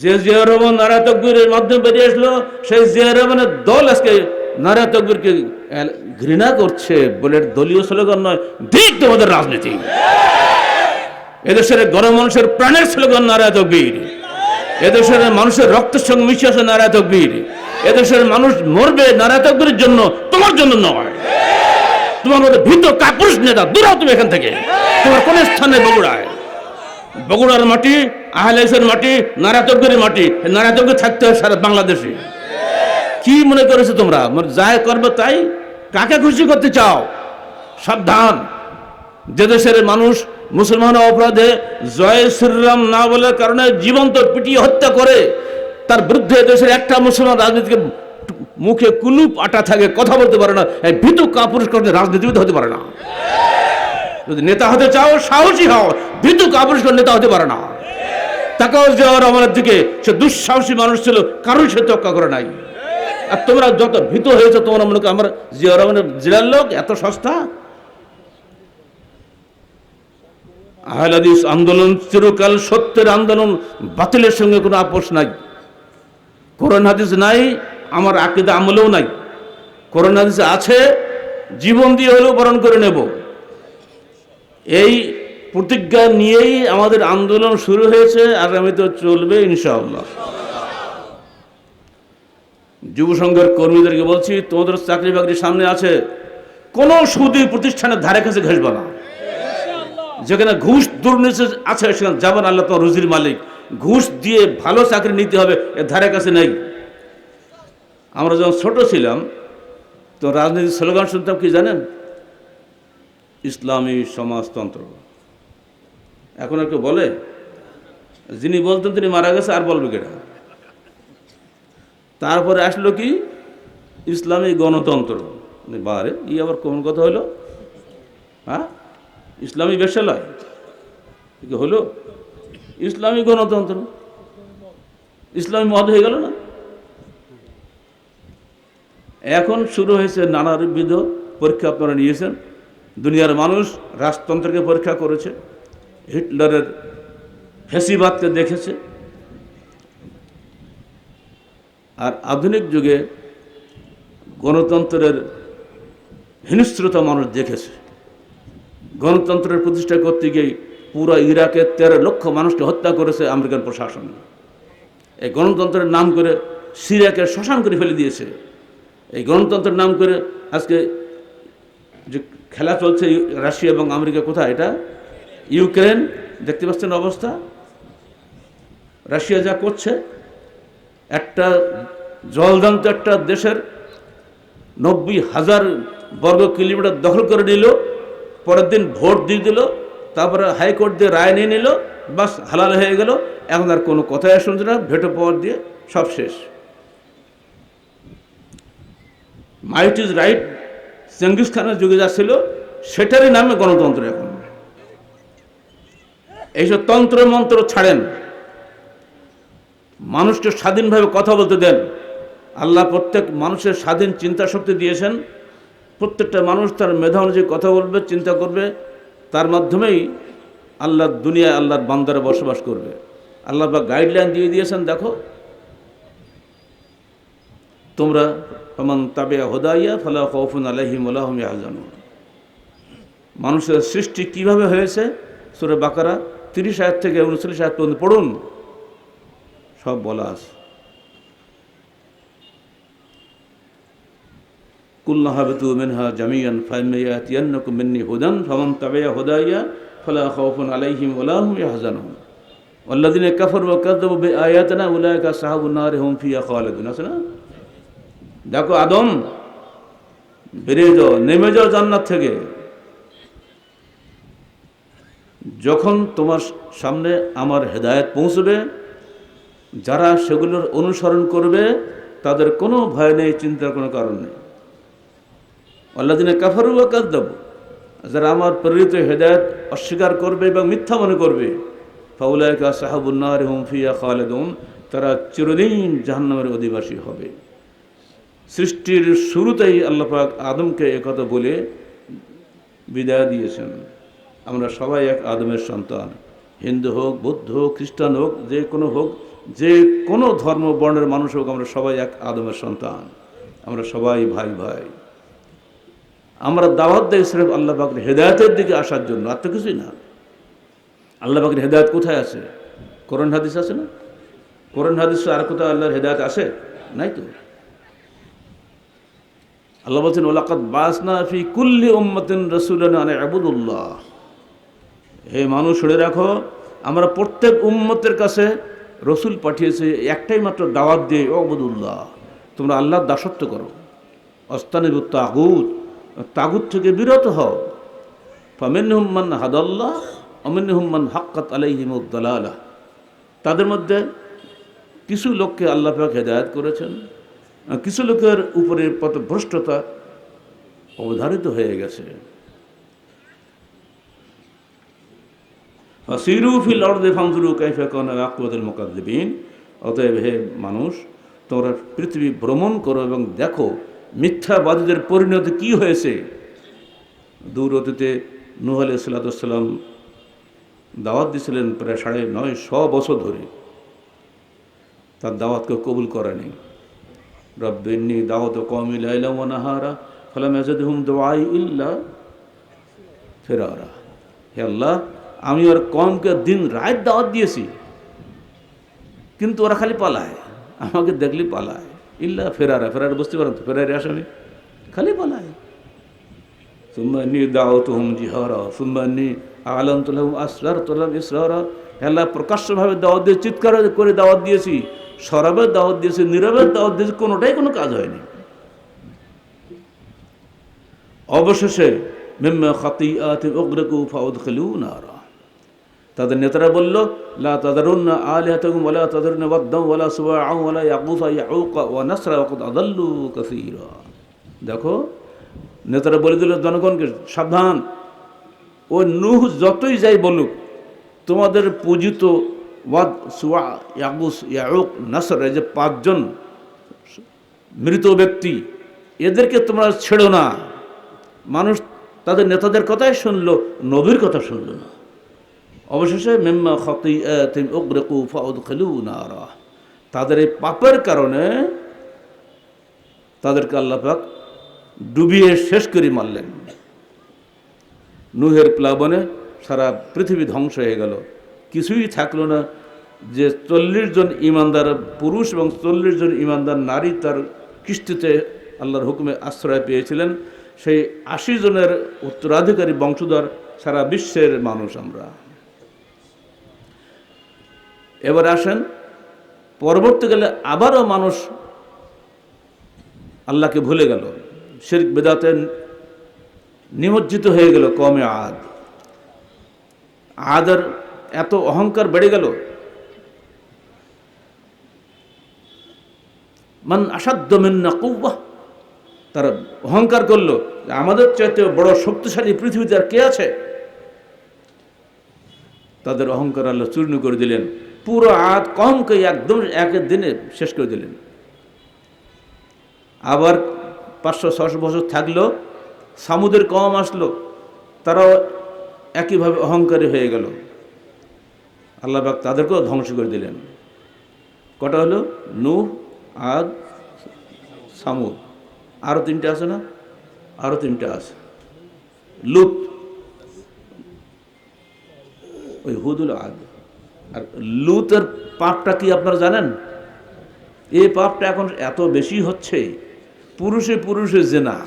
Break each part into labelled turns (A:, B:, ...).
A: যে জিয়া রহমান নারা মাধ্যমে বেরিয়ে আসলো, সেই জিয়া দল আজকে নারা তকবীরকে ঘৃণা করছে বলে দলীয় স্লোগান নয় দিক তোমাদের রাজনীতি। এদেশের গণমানুষের প্রাণের স্লোগান নারা তকবীর এদেশের মানুষের রক্তের সঙ্গে মিশে আছে নারা তকবীর এদেশের মানুষ মরবে নারা তকবীরের জন্য, তোমার জন্য নয়। তোমার মধ্যে ভীত কাপুরুষ নেতা দূরাও তুমি এখান থেকে। তোমার কোন স্থানে বগুড়ায়। বগুড়ার মাটি আহলেসের মাটি নারাতজ্ঞের মাটি নারাতজ্ঞ থাকতে হয় সারা বাংলাদেশে। কি মনে করেছ তোমরা? যাই করবে তাই কাকে খুশি করতে চাও? সাবধান। যে দেশের মানুষ মুসলমান অপরাধে জয় শ্রীরাম না বলার কারণে জীবন্ত পিটিয়ে হত্যা করে, তার বিরুদ্ধে দেশের একটা মুসলমান রাজনীতিকে মুখে কুলুপ আটা থাকে, কথা বলতে পারে না ভীতু কাপুরুষ করতে রাজনীতিবিদ হতে পারে না। যদি নেতা হতে চাও, সাহসী হও, ভীতু কাপুরুষ নেতা হতে পারে না। তাকাও জিয়া রহমানের দিকে। সে দুঃসাহসী মানুষ ছিল, কারোর সে তক্কা করে নাই। আর তোমরা যত ভীত হয়েছে, তোমরা মনে করো আমার জিয়া রহমানের জেলার লোক, এত সস্তা? আহল হাদিস আন্দোলন, চিরকাল সত্যের আন্দোলন, বাতিলের সঙ্গে কোনো আপোষ নাই। কোরআন হাদিস নাই, আমার আকিদা আমলেও নাই। কোরআন হাদিস আছে, জীবন দিয়ে হলেও বরণ করে নেব। এই প্রতিজ্ঞা নিয়েই আমাদের আন্দোলন শুরু হয়েছে আগামীতে চলবে ইনশাআল্লাহ। যুব সংঘের কর্মীদেরকে বলছি, তোমাদের চাকরি বাকরি সামনে আছে, কোনো সুদী প্রতিষ্ঠানের ধারে কাছে ঘেসবে না। যেখানে ঘুষ দুর্নীতি আছে, সেখানে যাবেন আল্লাহ তোমার রুজির মালিক। ঘুষ দিয়ে ভালো চাকরি নিতে হবে, এর ধারে কাছে নেই। আমরা যখন ছোট ছিলাম, তো রাজনীতির স্লোগান শুনতাম কি জানেন? ইসলামী সমাজতন্ত্র। এখন আর কেউ বলে? যিনি বলতেন তিনি মারা গেছে, আর বলবে কেটা তারপরে আসলো কি? ইসলামী গণতন্ত্র। বারে, ই আবার কোন কথা হলো হ্যাঁ? ইসলামী বেশালয়। কি হলো ইসলামী গণতন্ত্র। ইসলামী মত হয়ে গেল না? এখন শুরু হয়েছে নানাবিধ পরীক্ষা আপনারা নিয়েছেন। দুনিয়ার মানুষ রাজতন্ত্রকে পরীক্ষা করেছে। হিটলারের ফেসিবাদকে দেখেছে। আর আধুনিক যুগে গণতন্ত্রের হিংস্রতা মানুষ দেখেছে। গণতন্ত্রের প্রতিষ্ঠা করতে গিয়ে পুরো ইরাকের তেরো লক্ষ মানুষকে হত্যা করেছে আমেরিকান প্রশাসন। এই গণতন্ত্রের নাম করে সিরিয়াকে শ্মশান করে ফেলে দিয়েছে। এই গণতন্ত্রের নাম করে আজকে যে খেলা চলছে রাশিয়া এবং আমেরিকা কোথায়? এটা ইউক্রেন, দেখতে পাচ্ছেন অবস্থা। রাশিয়া যা করছে, একটা জলদান্ত একটা দেশের নব্বই হাজার বর্গ কিলোমিটার দখল করে নিল, পরের দিন ভোট দিয়ে দিল, তারপরে হাইকোর্ট দিয়ে রায় নিয়ে নিল, বাস হালাল হয়ে গেল। এখন আর কোনো কথাই শুনছে না, ভেটো পাওয়ার দিয়ে সব শেষ। মাইট ইজ রাইট, চেঙ্গিস খানের যুগে যা ছিল, সেটারই নামে গণতন্ত্র এখন। এইসব তন্ত্র মন্ত্র ছাড়েন। মানুষকে স্বাধীনভাবে কথা বলতে দেন। আল্লাহ প্রত্যেক মানুষের স্বাধীন চিন্তা শক্তি দিয়েছেন। প্রত্যেকটা মানুষ তার মেধা অনুযায়ী কথা বলবে, চিন্তা করবে। তার মাধ্যমেই আল্লাহর দুনিয়ায় আল্লাহর বান্দারে বসবাস করবে। আল্লাহ বা গাইডলাইন দিয়ে দিয়েছেন, দেখো। তোমরা সমান তাবে হোদাইয়া ফালা খৌফুন আলহিম আল্লাহম আহজানু মানুষের সৃষ্টি কীভাবে হয়েছে? সুরে বাকারা তিরিশ আয়াত থেকে উনচল্লিশ আয়াত পর্যন্ত পড়ুন সব বলা আছে কুল্লা হাবিতু মিনহা জামিয়ান ফাইমায়াতিয়ান্নাকুম মিন্নি হুদান ফামান তাবিয়া হুদাইয়া ফালা খাউফুন আলাইহিম ওয়া লা হুম ইয়াহজানুন والذين كفروا وكذبوا بآياتنا أولئك أصحاب النار هم فيها خالدون আছে না দেখো আদম বেরিয়ে যাও নেমে যাও জান্নাত থেকে যখন তোমার সামনে আমার হেদায়েত পৌঁছবে, যারা সেগুলোর অনুসরণ করবে, তাদের কোনো ভয় নেই, চিন্তার কোনো কারণ নেই। আল্লাদিনে কাফারু বা কাদ্দাব যারা আমার প্রেরিত হেদায়ত অস্বীকার করবে এবং মিথ্যা মনে করবে ফাউলায়কা সাহাবুন্নার হুমফিয়া খালেদুন, তারা চিরদিন জাহান্নামের অধিবাসী হবে। সৃষ্টির শুরুতেই আল্লাপাক আদমকে একথা বলে বিদায় দিয়েছেন। আমরা সবাই এক আদমের সন্তান। হিন্দু হোক, বৌদ্ধ হোক, খ্রিস্টান হোক, যে কোনো হোক, যে কোনো ধর্ম, বর্ণের মানুষ হোক, আমরা সবাই এক আদমের সন্তান। আমরা সবাই ভাই ভাই। আমরা দাওয়াত দেয় সিরেফ আল্লাহ পাকের হেদায়তের দিকে আসার জন্য, আর তো কিছুই না। আল্লাহ পাকের হেদায়ত কোথায় আছে? কোরআন হাদিস আছে না? কোরআন হাদিস আর কোথাও আল্লাহর হেদায়ত আছে? নাই তো? আল্লাহ বলছেন ওলাকাত বাসনা ফি কুল্লি উম্মতিন রসুলান আবুদুল্লাহ হে মানুষ শুনে রাখো, আমরা প্রত্যেক উম্মতের কাছে রসুল পাঠিয়েছে একটাই মাত্র দাওয়াত দিয়ে অবদুল্লাহ তোমরা আল্লাহর দাসত্ব করো। অস্তানিব তাগুত তাগুত থেকে বিরত হও। ফামিন হুম্মান হাদাল্লাহ অমিন হুম্মান হাক্কাত আলাইহিমুদ্দালালা তাদের মধ্যে কিছু লোককে আল্লাহ পাক হেদায়ত করেছেন কিছু লোকের উপরে পথ ভ্রষ্টতা অবধারিত হয়ে গেছে। সিরু ফিল অর্দে ফাংজুরু কাইফা কন আকুয়াদুল মোকাদ্দিবিন অতএব হে মানুষ, তোমরা পৃথিবী ভ্রমণ করো এবং দেখো মিথ্যাবাদীদের পরিণতি কি হয়েছে। দূর অতীতে নুহ আলি সাল্লাম দাওয়াত দিয়েছিলেন প্রায় সাড়ে নয় শ বছর ধরে। তার দাওয়াতকে কবুল করেনি। রব্বিন্নি দাওয়াত কমি লাইলা ওয়া নাহারা, ফালাম ইয়াজিদহুম দুআই ইল্লা ফিরারা। হে আল্লাহ আমি ওর কমকে দিন রাত দাওয়াত দিয়েছি, কিন্তু ওরা খালি পালায়, আমাকে দেখলি পালায়। ইল্লা ফেরারা, ফেরার বুঝতে পারেন তো, ফেরারে আসামি খালি পালায়। সুম্মানি দাওয়াতুহুম জিহারা, সুম্মানি আলামতুল্লাহুম আসরার তুল্লাহ ইসরারা। হেলা প্রকাশ্যভাবে দাওয়াত দিয়ে চিৎকার করে দাওয়াত দিয়েছি সরাবের দাওয়াত দিয়েছি নীরবের দাওয়াত দিয়েছি, কোনোটাই কোনো কাজ হয়নি। অবশেষে, মেম্মা খাতি আতে অগ্রকু ফাউদ খেলু নারা। তাদের নেতারা বলল, লা তাদারুন্না আলিহাতাকুম ওয়ালা তাদারুন্না ওয়াদ্দাম ওয়ালা সুবাআ ওয়ালা ইয়াকুসা ইয়াউকা ওয়া নাসরা ওয়া কুদ আদাল্লু কাসীরা। দেখো, নেতারা বলে দিল, জনগণকে সাবধান। ও নূহ যতই যাই বলুক, তোমাদের পূজিত ওয়াদ সুয়া ইয়াগুস ইয়াউক, নাসর, এই যে পাঁচজন মৃত ব্যক্তি, এদেরকে তোমরা ছেড়ো না। মানুষ তাদের নেতাদের কথাই শুনলো, নবীর কথা শুনলো না। অবশেষে মেম্মা খতি উগ্রকু ফাউদ নারা। তাদের এই পাপের কারণে তাদেরকে আল্লাপাক ডুবিয়ে শেষ করে মারলেন। নুহের প্লাবনে সারা পৃথিবী ধ্বংস হয়ে গেল। কিছুই থাকল না যে চল্লিশ জন ইমানদার পুরুষ এবং চল্লিশ জন ইমানদার নারী তার কিস্তিতে আল্লাহর হুকুমে আশ্রয় পেয়েছিলেন। সেই আশি জনের উত্তরাধিকারী বংশধর সারা বিশ্বের মানুষ আমরা। এবার আসেন, পরবর্তীকালে আবারও মানুষ আল্লাহকে ভুলে গেল। শিরক, বেদাতে নিমজ্জিত হয়ে গেল কমে আদ। আদের এত অহংকার বেড়ে গেল। মান আসাধ্য মেন্না কৌবাহ তারা অহংকার করল আমাদের চাইতে বড় শক্তিশালী পৃথিবীতে আর কে আছে? তাদের অহংকার আল্লাহ চূর্ণ করে দিলেন। পুরো আদ কমকে একদম একের দিনে শেষ করে দিলেন। আবার পাঁচশো ছশো বছর থাকল, সামুদের কম আসলো, তারাও একইভাবে অহংকারী হয়ে গেল। আল্লাহ পাক তাদেরকেও ধ্বংস করে দিলেন। কটা হলো? নু আদ, সামুদ। আরও তিনটে আছে না? আরও তিনটে আছে। লুত। ওই হুদুল আদ। আর লুতের পাপটা কি আপনারা জানেন? এই পাপটা এখন এত বেশি হচ্ছে, পুরুষে পুরুষে জেনা।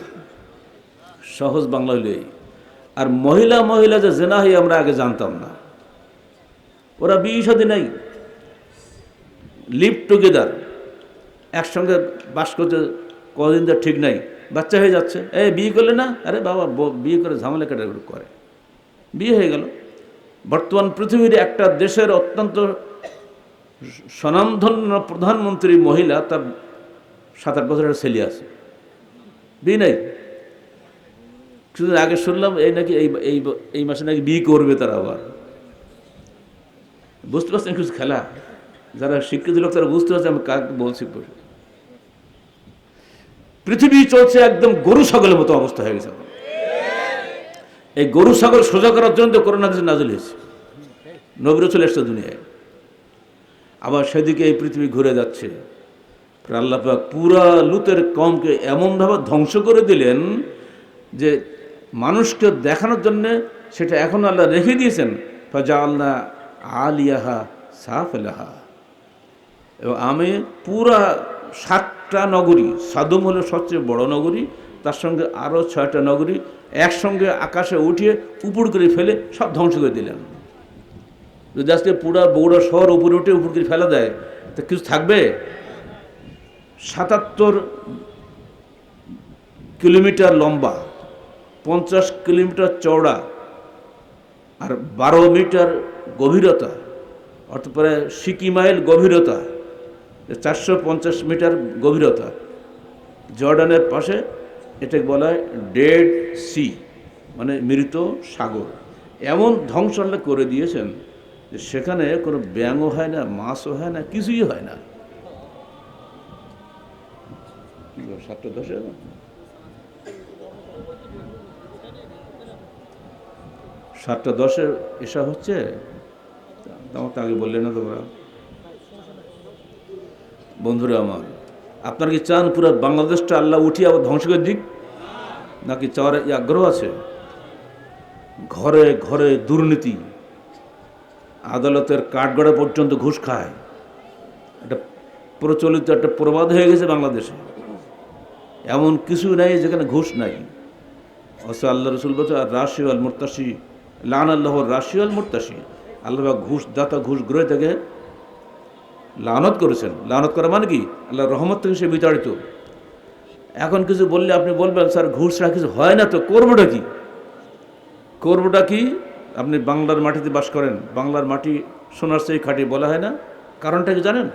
A: সহজ বাংলা এই। আর মহিলা মহিলা যে জেনা হয় আমরা আগে জানতাম না। ওরা বিয়ে সাথে নাই। Live together. একসঙ্গে বাস করতে কদিন তো ঠিক নাই। বাচ্চা হয়ে যাচ্ছে। এই বিয়ে করলে না? আরে বাবা বিয়ে করে ঝামেলা কেটে করে। বিয়ে হয়ে গেল। বর্তমান পৃথিবীর একটা দেশের অত্যন্ত স্বনামধন্য প্রধানমন্ত্রী মহিলা, তার সাত আট বছরের ছেলে আছে। বিয়ে নাই। কিছুদিন আগে শুনলাম এই নাকি এই এই এই মাসে নাকি বিয়ে করবে তারা আবার। বুঝতে পারছেন কিছু খেলা? যারা শিক্ষিত লোক তারা বুঝতে পারছে, আমি কাকে বলছি পৃথিবী চলছে একদম গরু ছাগলের মতো অবস্থা হয়ে গেছে। এই গরু, ছাগল সোজা করার জন্য তো করোনা কিছু নাজল হয়েছে। নবীর চলে এসছে দুনিয়ায়। আবার সেদিকে এই পৃথিবী ঘুরে যাচ্ছে। আল্লাহ পুরা লুতের কমকে এমনভাবে ধ্বংস করে দিলেন যে মানুষকে দেখানোর জন্যে সেটা এখন আল্লাহ রেখে দিয়েছেন। ফাজা আল্লাহ আলিয়াহা সাফেলাহা। এবং আমি পুরা সাতটা নগরী, সাদুম হলো সবচেয়ে বড় নগরী, তার সঙ্গে আরও ছয়টা নগরী একসঙ্গে আকাশে উঠিয়ে উপর করে ফেলে সব ধ্বংস করে দিলেন। যদি আজকে পুরা বগুড়া শহর উপরে উঠে উপর করে ফেলা দেয়, তো কিছু থাকবে? সাতাত্তর কিলোমিটার লম্বা, পঞ্চাশ কিলোমিটার চওড়া আর বারো মিটার গভীরতা, অর্থাৎ প্রায় সিকি মাইল গভীরতা, চারশো পঞ্চাশ মিটার গভীরতা। জর্ডানের পাশে এটাকে বলা হয় ডেড সি মানে মৃত সাগর। এমন ধ্বংস করে দিয়েছেন যে সেখানে কোনো ব্যাঙও হয় না, মাছও হয় না, কিছুই হয় না। সাতটা দশে সাতটা দশে এসা হচ্ছে? আমার তো আগে বললে না তোমরা। বন্ধুরা আমার আপনারা কি চান পুরো বাংলাদেশটা আল্লাহ উঠিয়ে আবার ধ্বংস করে দিক? নাকি চাওয়ার এই আগ্রহ আছে? ঘরে ঘরে দুর্নীতি, আদালতের কাঠগড়া পর্যন্ত ঘুষ খায়। এটা প্রচলিত একটা প্রবাদ হয়ে গেছে বাংলাদেশে। এমন কিছু নাই যেখানে ঘুষ নাই। অথচ আল্লাহ রসুল বলছে, আর রাশি আল মুরতাসি লান আল্লাহ রাশি আল মুরতাসি আল্লাহ ঘুষ দাতা ঘুষ গ্রহে থেকে লানত করেছেন। লানত করা মানে কি? আল্লাহ রহমত থেকে সে বিতাড়িত। এখন কিছু বললে আপনি বলবেন, স্যার, ঘুষ ছাড়া কিছু হয় না তো? করবোটা কি? করবোটা কি? আপনি বাংলার মাটিতে বাস করেন। বাংলার মাটি সোনার সেই খাঁটি বলা হয় না। কারণটা কি জানেন?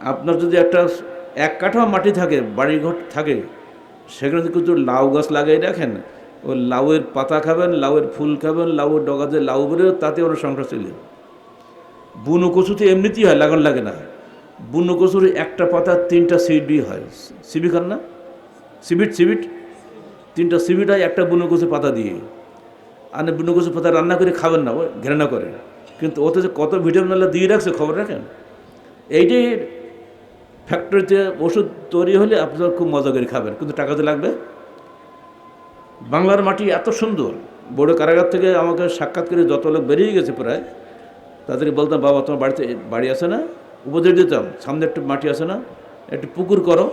A: আপনার যদি একটা এক কাঠা মাটি থাকে, বাড়িঘর থাকে, সেখানে যদি কিছু লাউ গাছ লাগিয়ে রাখেন, ওই লাউয়ের পাতা খাবেন, লাউয়ের ফুল খাবেন, লাউয়ের ডগাতে লাউ বেরোয়, তাতে ওরা সংসার চলে যাবে। বুনো কচুতে এমনিতেই হয়, লাগান লাগে না। বুনো কচুর একটা পাতা তিনটা সিবি হয়। সিবি খান না? সিবিট সিবিট? তিনটা সিবিট হয়, একটা বুনো কচু পাতা দিয়ে। আর বুনো কচু পাতা রান্না করে খাবেন না ঘৃণা করে। কিন্তু ওতে যে কত ভিটামিন আল্লাহ দিয়ে রাখছে, খবর রাখেন? এইটাই ফ্যাক্টরিতে ওষুধ তৈরি হলে আপনারা খুব মজা করে খাবেন। কিন্তু টাকা তো লাগবে। বাংলার মাটি এত সুন্দর। বড় কারাগার থেকে আমাকে সাক্ষাৎ করে যত লোক বেরিয়ে গেছে প্রায় তাদেরকে বলতাম, বাবা, তোমার বাড়িতে বাড়ি আছে না? উপদেশ দিতাম, সামনে একটু মাটি আছে না? একটু পুকুর করো,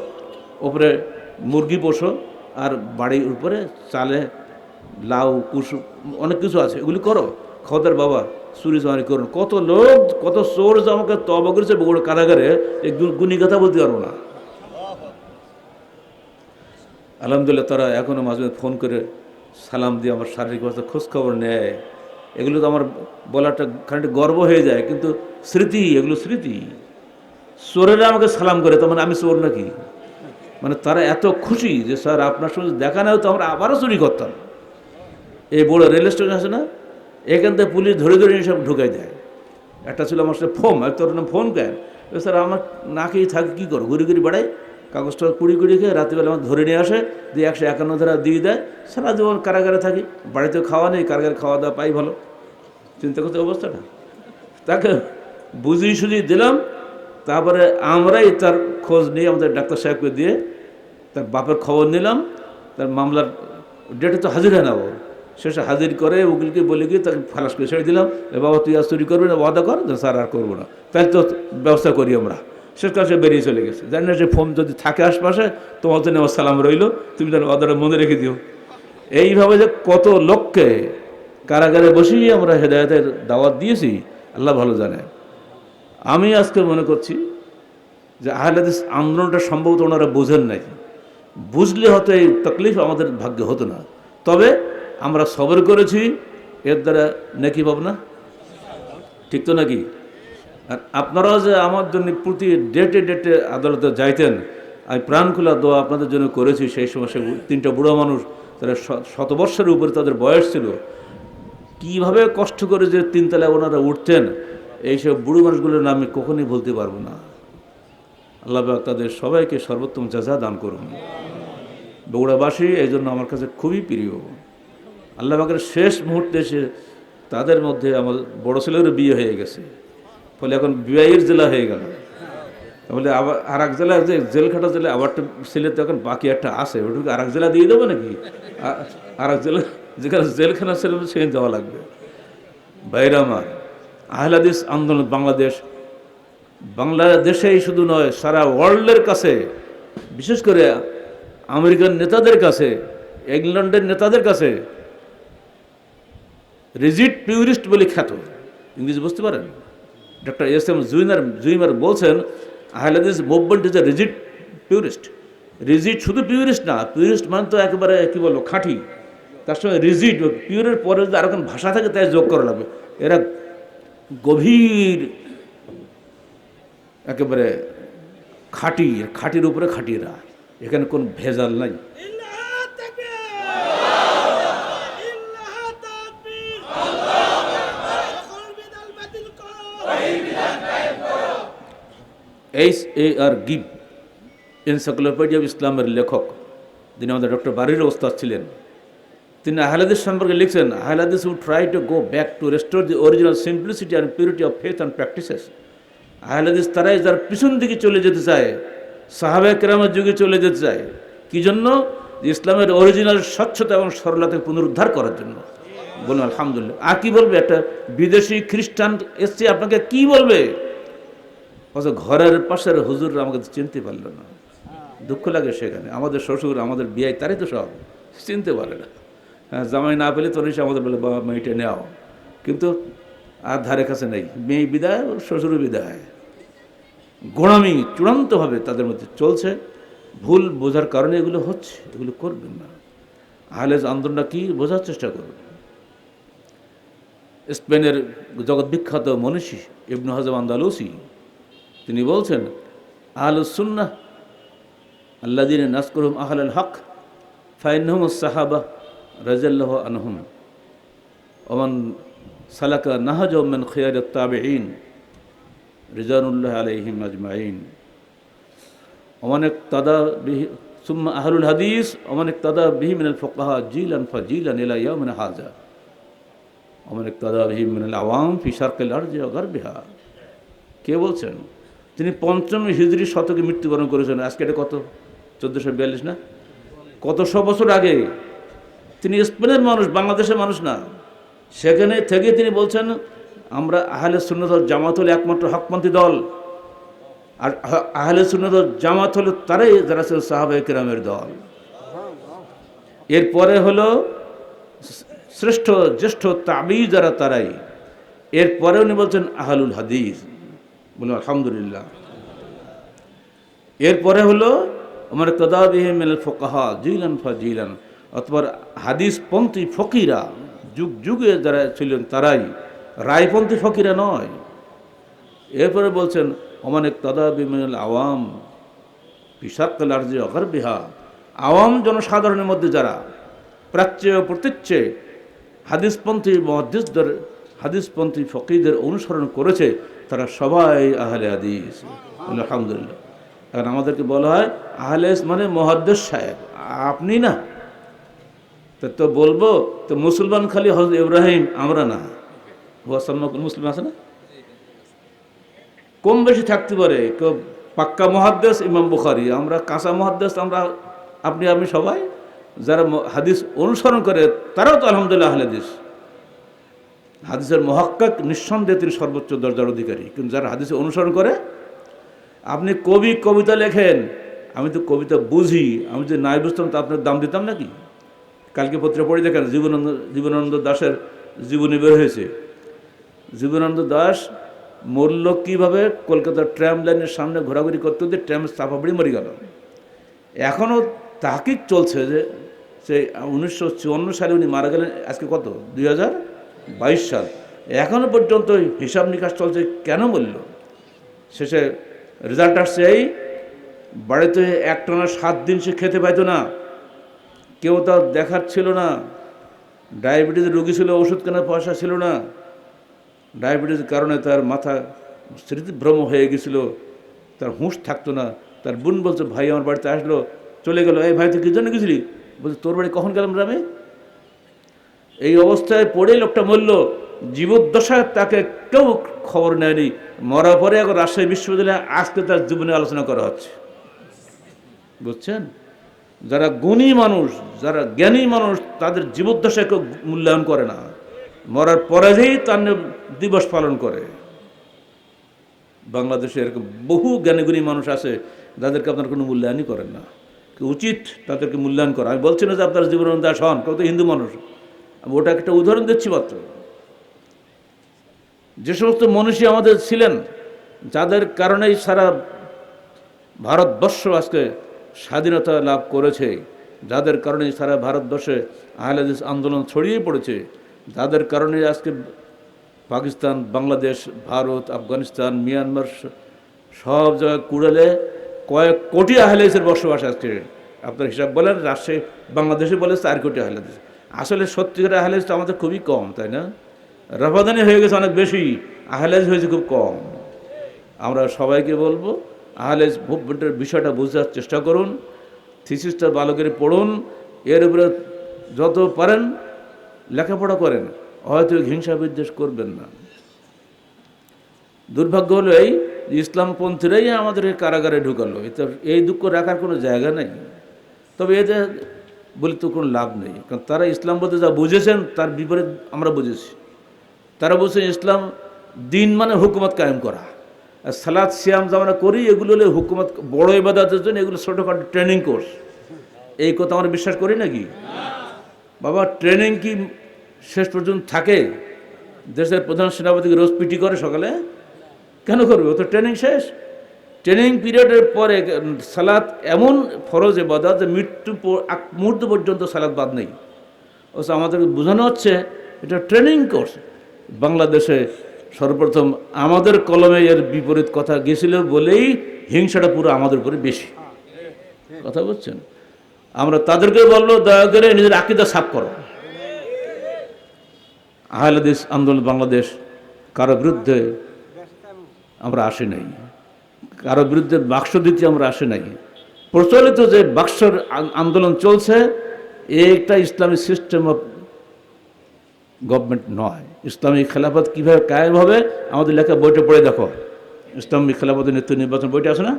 A: ওপরে মুরগি পোষো, আর বাড়ির উপরে চালে লাউ কুসু অনেক কিছু আছে, এগুলি করো। খদের বাবা, চুরি চামারি করুন কত লোক কত চোর আমাকে তবা করেছে বগুড়ো কারাগারে গু- গুণী কথা বলতে পারব না। আলহামদুলিল্লাহ, তারা এখনও মাঝে ফোন করে সালাম দিয়ে আমার শারীরিক অবস্থা খোঁজ খবর নেয়। এগুলো তো আমার বলাটা খানিকটা গর্ব হয়ে যায়, কিন্তু স্মৃতি, এগুলো স্মৃতি। চোরেরা আমাকে সালাম করে তো মানে আমি চোর নাকি? মানে তারা এত খুশি যে, স্যার, আপনার সঙ্গে দেখা নেও তো আমরা আবারও চুরি করতাম। এই বড় রেল স্টেশন আছে না? এখান থেকে পুলিশ ধরে ধরে সব ঢুকাই দেয়। একটা ছিল আমার সাথে ফোন নাম ফোন কেন? স্যার, আমার না খেয়ে থাকে, কী করো ঘুরি ঘুরি বেড়াই? কাগজটা কুড়ি কুড়ি খেয়ে রাত্রিবেলা আমার ধরে নিয়ে আসে, দিয়ে একশো একান্ন ধারা দিয়ে দেয়। সারা জীবন কারাগারে থাকি বাড়িতে খাওয়া নেই, কারাগারে খাওয়া দাওয়া পাই ভালো। চিন্তা করতে অবস্থাটা। তাকে বুঝিয়ে সুঝিয়ে দিলাম, তারপরে আমরাই তার খোঁজ নিয়ে আমাদের ডাক্তার সাহেবকে দিয়ে তার বাপের খবর নিলাম, তার মামলার ডেটে তো হাজির হয় না ও। শেষে হাজির করে উকিলকে বলে গিয়ে তাকে ফালাস করে ছেড়ে দিলাম, এ বাবা তুই আর চুরি করবি না, ওয়াদা কর স্যার আর করব না। তাই তো ব্যবস্থা করি আমরা। শেষ কাছে বেরিয়ে চলে গেছে। জানি না যে ফোন যদি থাকে আশপাশে, তোমার জন্য আমার সালাম রইল। তুমি তার ওয়াদাটা মনে রেখে দিও। এইভাবে যে কত লোককে কারাগারে বসেই আমরা হেদায়তের দাওয়াত দিয়েছি, আল্লাহ ভালো জানে। আমি আজকে মনে করছি যে আহলাদিস আন্দোলনটা সম্ভবত ওনারা বোঝেন নাই। বুঝলে হয়তো এই তকলিফ আমাদের ভাগ্যে হতো না। তবে আমরা সবর করেছি, এর দ্বারা নাকি পাব না ঠিক তো নাকি? আর আপনারাও যে আমার জন্য প্রতি ডেটে ডেটে আদালতে যাইতেন, আমি প্রাণ খোলা দোয়া আপনাদের জন্য করেছি। সেই সময় সে তিনটা বুড়ো মানুষ, তারা শতবর্ষের উপরে তাদের বয়স ছিল। কীভাবে কষ্ট করে যে তিনতলায় ওনারা উঠতেন, এইসব বুড়ো মানুষগুলোর নাম আমি কখনই বলতে পারব না। আল্লাহ তাদের সবাইকে সর্বোত্তম যাজা দান করুন। বগুড়াবাসী এই জন্য আমার কাছে খুবই প্রিয়। আল্লাহ শেষ মুহূর্তে এসে তাদের মধ্যে আমার বড় ছেলেরও বিয়ে হয়ে গেছে। ফলে এখন বিবাহের জেলা হয়ে গেল। তাহলে আবার আর এক জেলা যে জেল খাটা জেলা আবারটা ছেলে তো এখন বাকি একটা আছে, ওটুকু আর এক জেলা দিয়ে দেবো নাকি? আর এক জেলা, যেখানে জেলখানা ছেলে সেখানে দেওয়া লাগবে। বাইরে আমার, আহলাদিস আন্দোলন বাংলাদেশ বাংলাদেশেই শুধু নয়, সারা ওয়ার্ল্ডের কাছে, বিশেষ করে আমেরিকান নেতাদের কাছে, ইংল্যান্ডের নেতাদের কাছে রিজিট পিউরিস্ট বলে খ্যাত। ইংলিশ বুঝতে পারেন? Doctor S M Zwemer, Zwemer বলছেন, Ahle Hadith movement is a rigid puritan rigid শুধু পিউরিস্ট না পিউরিস্ট মানে তো একেবারে কি বলব, খাঁটি। তার সঙ্গে রিজিট পিউরের পরে যদি আর ভাষা থাকে, তাই যোগ করা লাগবে। এরা গভীর, একেবারে খাঁটি খাঁটির উপরে খাঁটিরা। এখানে কোন ভেজাল নাই
B: ইল্লাহা তাকবীর ইল্লাহা তাকবীর সকল বিদাল বাতিল করো
A: H A R Gibb encyclopaedia of ইসলামের লেখক। যিনি আমাদের ডক্টর বারির ওস্তাদ ছিলেন। তিনি আহলাদিস সম্পর্কে লিখছেন Ahle Hadith would try to go back to restore the original simplicity and purity of faith and practices Ahle Hadith তারাই যার পিছন দিকে চলে যেতে চায় সাহাবে কেরামের যুগে চলে যেতে চায়। কি জন্য? ইসলামের অরিজিনাল স্বচ্ছতা এবং সরলতাকে পুনরুদ্ধার করার জন্য। বলুন, আলহামদুলিল্লাহ। আর কি বলবে একটা বিদেশি খ্রিস্টান এসছে, আপনাকে কি বলবে? অথচ ঘরের পাশের হুজুররা আমাকে চিনতে পারল না। দুঃখ লাগে সেখানে। আমাদের শ্বশুর, আমাদের বিয়াই তারই তো সব। চিনতে পারে না। হ্যাঁ জামাই না পেলে এসে আমাদের বলে, বাবা, মেয়েটা নেও। কিন্তু আর ধারে কাছে নেই। মেয়ে বিদায় ওর শ্বশুরও বিদায়। গোড়ামি চূড়ান্তভাবে তাদের মধ্যে চলছে। ভুল বোঝার কারণে এগুলো হচ্ছে, এগুলো করবেন না। আহলেজ আন্দোলনটা কি বোঝার চেষ্টা করবেন? স্পেনের জগৎ বিখ্যাত মনীষী ইবনু হাজম আন্দালুসি তিনি বলছেন আহলুসুন্না আল্লাদিন নাসকরুম আহল হক ফাইনহম সাহাবা রাজাল্লাহ আনহুম। ওমান সালাকা নাহাজ মেন খিয়ার তাবেইন রিজানুল্লাহ আলাইহিম আজমাইন অমানেক তাদা বিহি, সুম্মা আহলুল হাদিস, অমানেক তাদা বিহি মিনাল ফকাহা জিলান ফা জিলান ইলা ইয়ামিন হাজা অমানেক তাদা বিহি মিনাল আওয়াম ফি শারকিল আরজি ওয়া গারবিহা। কে বলছেন? তিনি পঞ্চম হিজড়ি শতকে মৃত্যুবরণ করেছেন। আজকে এটা কত? চোদ্দোশো বিয়াল্লিশ না? কত শো বছর আগে? তিনি স্পেনের মানুষ, বাংলাদেশের মানুষ না। সেখানে থেকে তিনি বলছেন, আমরা আহলে সুন্নত জামাত হলে একমাত্র হকপন্থী দল। আর আহ- আহলে সুন্নত জামাত হলো তারাই যারা ছিল সাহাবাই কেরামের দল। এরপরে হলো শ্রেষ্ঠ, জ্যেষ্ঠ তাবি যারা তারাই। এরপরে উনি বলছেন আহলুল হাদিস। বলুন আলহামদুলিল্লাহ। এরপরে হলো, আমার তদাবিহ মিনাল ফোকাহা, জিলান ফা জিলান অথবা হাদিসপন্থী ফকিরা, যুগ যুগে যারা ছিলেন তারাই রায়পন্থী ফকিরা নয়। এরপরে বলছেন অমানিক তদাবি মিনাল আওয়াম পিসাক্কাল আর্জি অগর বিহা আওয়াম জনসাধারণের মধ্যে যারা, প্রাচ্য ও প্রতীচ্যে হাদিসপন্থী মহাদিসদের হাদিসপন্থী ফকিদের অনুসরণ করেছে তারা সবাই আহলে হাদিস। আলহামদুলিল্লাহ। এখন আমাদেরকে বলা হয় আহলেস মানে মহাদ্দেশ সাহেব। আপনি না। তো বলব, তো মুসলমান খালি হজরত ইব্রাহিম, আমরা না। হুয়াসাম্মা মুসলিম আছে না? কম বেশি থাকতে পারে, কেউ পাক্কা মহাদ্দেশ ইমাম বুখারি। আমরা কাঁচা মহাদ্দেশ আমরা আপনি, আমি সবাই, যারা হাদিস অনুসরণ করে, তারাও তো আলহামদুলিল্লাহ আহলে হাদিসের মহাক্কাক নিঃসন্দেহে তিনি সর্বোচ্চ দরজার অধিকারী। কিন্তু যারা হাদিসে অনুসরণ করে, আপনি কবি কবিতা লেখেন, আমি তো কবিতা বুঝি, আমি যদি নাই বুঝতাম তো আপনার দাম দিতাম নাকি? কালকে পত্রিকা পড়ে দেখেন, জীবনানন্দ জীবনানন্দ দাসের জীবনী বের হয়েছে। জীবনানন্দ দাস মরল কীভাবে কলকাতার ট্রাম লাইনের সামনে ঘোরাঘুরি করতে করতে ট্রাম চাপাপড়ি মরে গেল। এখনও তাকিক চলছে যে সেই উনিশশো চুয়ান্ন সালে উনি মারা গেলেন, আজকে কত? দুই হাজার? বাইশ সাল। এখনও পর্যন্ত হিসাব নিকাশ চলছে কেন বলল? শেষে রেজাল্ট আসছে এই, বাড়িতে একটানা সাত দিন সে খেতে পাইতো না। কেউ তার দেখার ছিল না। ডায়াবেটিস রোগী ছিল, ওষুধ কেনার পয়সা ছিল না। ডায়াবেটিসের কারণে তার মাথা স্মৃতিভ্রম হয়ে গেছিল। তার হুঁশ থাকতো না। তার বোন বলছে, ভাই, আমার বাড়িতে আসলো। চলে গেল, এই ভাই, তুই কী জন্য গেছিলি? বলছে, তোর বাড়ি কখন গেলাম গ্রামে এই অবস্থায় পড়ে লোকটা মরল জীবদ্দশায় তাকে কেউ খবর নেয়নি। মরার পরে এখন রাজশাহী বিশ্ববিদ্যালয়ে আজকে তার জীবনে আলোচনা করা হচ্ছে। বুঝছেন? যারা গুণী মানুষ, যারা জ্ঞানী মানুষ, তাদের জীবদ্দশায় কেউ মূল্যায়ন করে না। মরার পরেই তার দিবস পালন করে। বাংলাদেশে এরকম বহু জ্ঞানীগুণী মানুষ আছে, যাদেরকে আপনার কোনো মূল্যায়নই করেন না। উচিত তাদেরকে মূল্যায়ন করা? আমি বলছি না যে আপনার জীবন দাস হন কেউ তো হিন্দু মানুষ। আমি ওটা একটা উদাহরণ দিচ্ছি মাত্র। যে সমস্ত মনীষী আমাদের ছিলেন, যাদের কারণেই সারা ভারতবর্ষ আজকে স্বাধীনতা লাভ করেছে, যাদের কারণে সারা ভারতবর্ষে আহলাদিস আন্দোলন ছড়িয়ে পড়েছে, যাদের কারণে আজকে পাকিস্তান, বাংলাদেশ, ভারত, আফগানিস্তান, মিয়ানমার সব জায়গায় কুড়ালে কয়েক কোটি আহলেসের বসবাস আজকে। আপনার হিসাব বলেন, রাজশাহী, বাংলাদেশে বলে চার কোটি আহলেদিস আসলে সত্যিকার আহলেজ তো আমাদের খুবই কম, তাই না? রফাদানি হয়ে গেছে অনেক বেশি আহলেজ হয়েছে খুব কম। আমরা সবাইকে বলব আহলেজ মুভমেন্টের বিষয়টা বোঝার চেষ্টা করুন, থিসিসটা ভালো করে পড়ুন, এর উপরে যত পারেন লেখাপড়া করেন, হয়তো হিংসা বিদ্বেষ করবেন না। দুর্ভাগ্য হলো এই ইসলামপন্থীরাই আমাদের কারাগারে ঢুকালো এই দুঃখ রাখার কোনো জায়গা নেই। তবে এতে বলে তো কোনো লাভ নেই। কারণ তারা ইসলাম বলতে যা বুঝেছেন, তার বিপরীত আমরা বুঝেছি। তারা বলছে ইসলাম দিন মানে হুকুমত কায়েম করা। আর সালাদ সিয়াম আমরা করি, এগুলো হলে হুকুমত, বড় ইবাদতের জন্য এগুলো ছোটোখাটো ট্রেনিং কোর্স। এই কথা আমরা বিশ্বাস করি নাকি? বাবা, ট্রেনিং কি শেষ পর্যন্ত থাকে? দেশের প্রধান সেনাপতিকে রোজ পিটি করে সকালে? কেন করবে? ও তো ট্রেনিং শেষ। ট্রেনিং পিরিয়ডের পরে সালাদ এমন ফরজ এবাদত যে মৃত্যু আগ মুহূর্ত পর্যন্ত সালাদ বাদ নেই। অবশ্য আমাদেরকে বোঝানো হচ্ছে, এটা ট্রেনিং কোর্স বাংলাদেশে সর্বপ্রথম আমাদের কলমে এর বিপরীত কথা গেছিল বলেই হিংসাটা পুরো আমাদের উপরে বেশি। কথা বলছেন আমরা তাদেরকে বলল দয়া করে নিজের আকিদা সাফ করো। আহলাদিস আন্দোলন বাংলাদেশ কারও বিরুদ্ধে আমরা আসি নাই। কারও বিরুদ্ধে বাক্স দিতে আমরা আসে নাই। প্রচলিত যে বাক্সর আন্দোলন চলছে এটা ইসলামিক সিস্টেম অফ গভর্নমেন্ট নয়। ইসলামী খেলাফত কীভাবে কায়েম হবে, আমাদের লেখা বইটা পড়ে দেখো। ইসলামী খেলাফতের নেতৃত্ব নির্বাচন বইটা আছে না?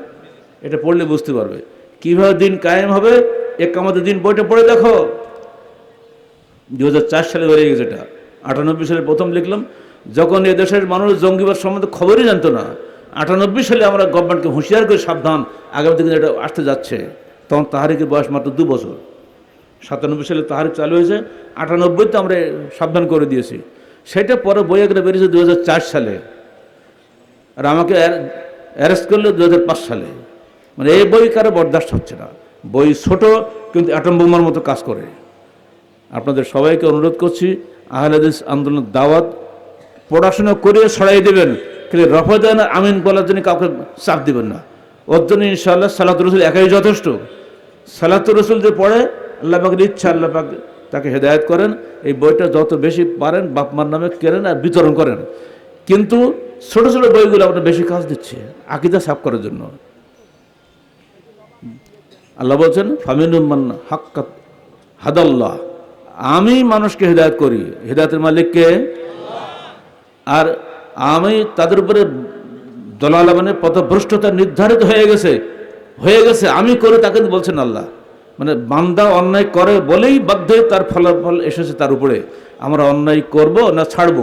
A: এটা পড়লে বুঝতে পারবে। কীভাবে দিন কায়েম হবে এক আমাদের দিন বইটা পড়ে দেখো। দু হাজার চার সালে বেরিয়ে গেছে এটা। আটানব্বই সালে প্রথম লিখলাম, যখন এ দেশের মানুষ জঙ্গিবাদ সম্বন্ধে খবরই জানতো না আটানব্বই সালে আমরা গভর্নমেন্টকে হুঁশিয়ার করে সাবধান, আগামী দিনে এটা আসতে যাচ্ছে, তখন তাহারিকের বয়স মাত্র দু বছর। সাতানব্বই সালে তাহারিক চালু হয়েছে আটানব্বইতে আমরা সাবধান করে দিয়েছি। সেটা পরে বই একটা বেরিয়েছে দু হাজার চার সালে। আর আমাকে অ্যারেস্ট করল দু হাজার পাঁচ সালে। মানে এই বই কারও বরদাস্ত হচ্ছে না। বই ছোট, কিন্তু অ্যাটম বোমার মতো কাজ করে। আপনাদের সবাইকে অনুরোধ করছি আহলাদিস আন্দোলনের দাওয়াত, পড়াশোনা করে ছড়াই দেবেন। কিন্তু রফাদান আমিন বলার জন্য কাউকে চাপ দেবেন না। ওর জন্য ইনশাআল্লাহ সালাত রসুল একাই যথেষ্ট। সালাত রসুল যে পড়ে, আল্লাহ পাকের ইচ্ছা, আল্লাহ পাক তাকে হেদায়ত করেন। এই বইটা যত বেশি পারেন, বাপ মার নামে কেনেন আর বিতরণ করেন। কিন্তু ছোট ছোট বইগুলো আপনার বেশি কাজ দিচ্ছে, আকিদা সাফ করার জন্য। আল্লাহ বলছেন ফামিনুম্মান হাক্কাত হাদাল্লাহ। আমি মানুষকে হেদায়ত করি। হেদায়তের মালিককে আর আমি তাদের উপরে দলালা মানে পথভ্রষ্টতা নির্ধারিত হয়ে গেছে হয়ে গেছে, আমি করে তাকে বলছেন আল্লাহ। মানে বান্দা অন্যায় করে বলেই বাধ্য তার ফলাফল এসেছে তার উপরে। আমরা অন্যায় করব না ছাড়ব?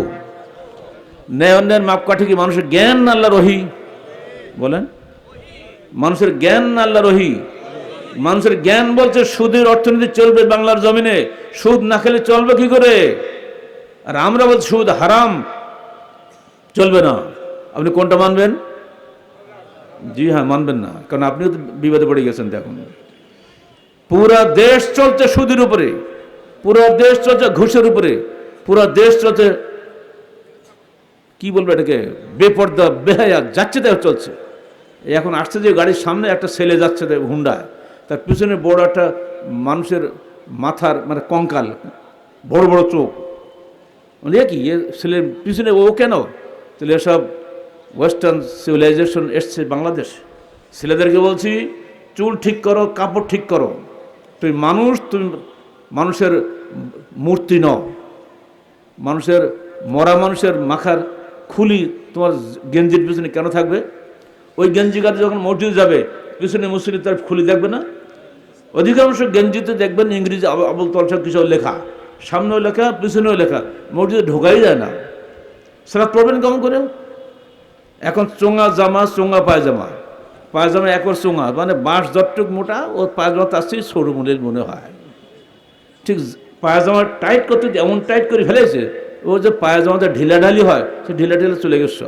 A: ন্যায় অন্যায়ের মাপকাঠি কি মানুষের জ্ঞান না আল্লাহ রহি বলেন। মানুষের জ্ঞান আল্লাহ রহি মানুষের জ্ঞান বলছে সুদের অর্থনীতি চলবে বাংলার জমিনে, সুদ না খেলে চলবে কি করে? আর আমরা বলছি সুদ হারাম চলবে না। আপনি কোনটা মানবেন? জি হ্যাঁ মানবেন না। কারণ আপনিও তো বিবাদে পড়ে গেছেন দেখুন পুরা দেশ চলছে সুদের উপরে। পুরা দেশ চলছে ঘুষের উপরে। পুরা দেশ চলছে, কি বলব এটাকে? বেপর্দা, বেহায়া, যাচ্ছে তাই চলছে। এখন আসছে যে গাড়ির সামনে একটা ছেলে যাচ্ছে তাই হুন্ডায়। তার পিছনে বড় একটা মানুষের মাথার মানে কঙ্কাল, বড় বড় চোখ। মানে কি? এ ছেলের পিছনে ও কেন? তাহলে এসব ওয়েস্টার্ন সিভিলাইজেশন এসছে বাংলাদেশ। ছেলেদেরকে বলছি, চুল ঠিক করো, কাপড় ঠিক করো। তুমি মানুষ, তুমি মানুষের মূর্তি নও। মানুষের মরা মানুষের মাখার খুলি তোমার গেঞ্জির পিছনে কেন থাকবে? ওই গেঞ্জি গাতে যখন মসজিদে যাবে, পিছনে মুসলিম তার খুলি দেখবে না? অধিকাংশ গেঞ্জিতে দেখবেন ইংরেজি আব- আবুল তলসা কিছু লেখা। সামনেও লেখা, পিছনেও লেখা। মসজিদে ঢোকাই যায় না। সারা পড়বেন কেমন করে? এখন চোঙা জামা চোঙা পায়জামা। পায়জামা একর চোঙা মানে বাঁশ যতটুক মোটা, ও পায়জামা তার চেয়ে সরু মনের মনে হয়। ঠিক পায়জামা টাইট করতে এমন টাইট করে ফেলেছে, ও যে পায়জামাতে ঢিলাঢালি হয়, সে ঢিলা ঢিলা চলে গেছে।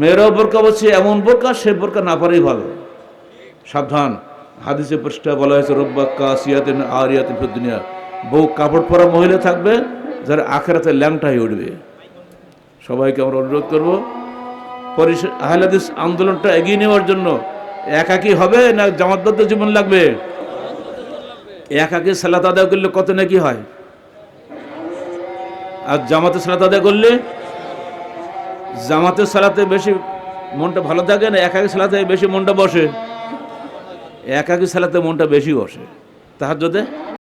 A: মেয়েরাও বোরকা বলছে, এমন বোরকা, সে বোরকা না পারেই ভালো। সাবধান। হাদিসে পৃষ্ঠা বলা হয়েছে, রব্বা কাসিয়াতিন আরিয়াতিন ফিদ দুনিয়া। বউ কাপড় পরা মহিলা থাকবে, যারা আখেরাতে ল্যাংটা হয়ে উঠবে। সবাইকে আমরা অনুরোধ করব আহলাদিস আন্দোলনটা এগিয়ে নেওয়ার জন্য একাকি হবে না জামাতবদ্ধ জীবন লাগবে? একাকি সালাত আদায় করলে কত নাকি হয়? আর জামাতে সালাত আদায় করলে? জামাতে সালাতে বেশি মনটা ভালো থাকে না, একাকি সালাতে বেশি মনটা বসে? একাকি সালাতে মনটা বেশি বসে। তাহার যদি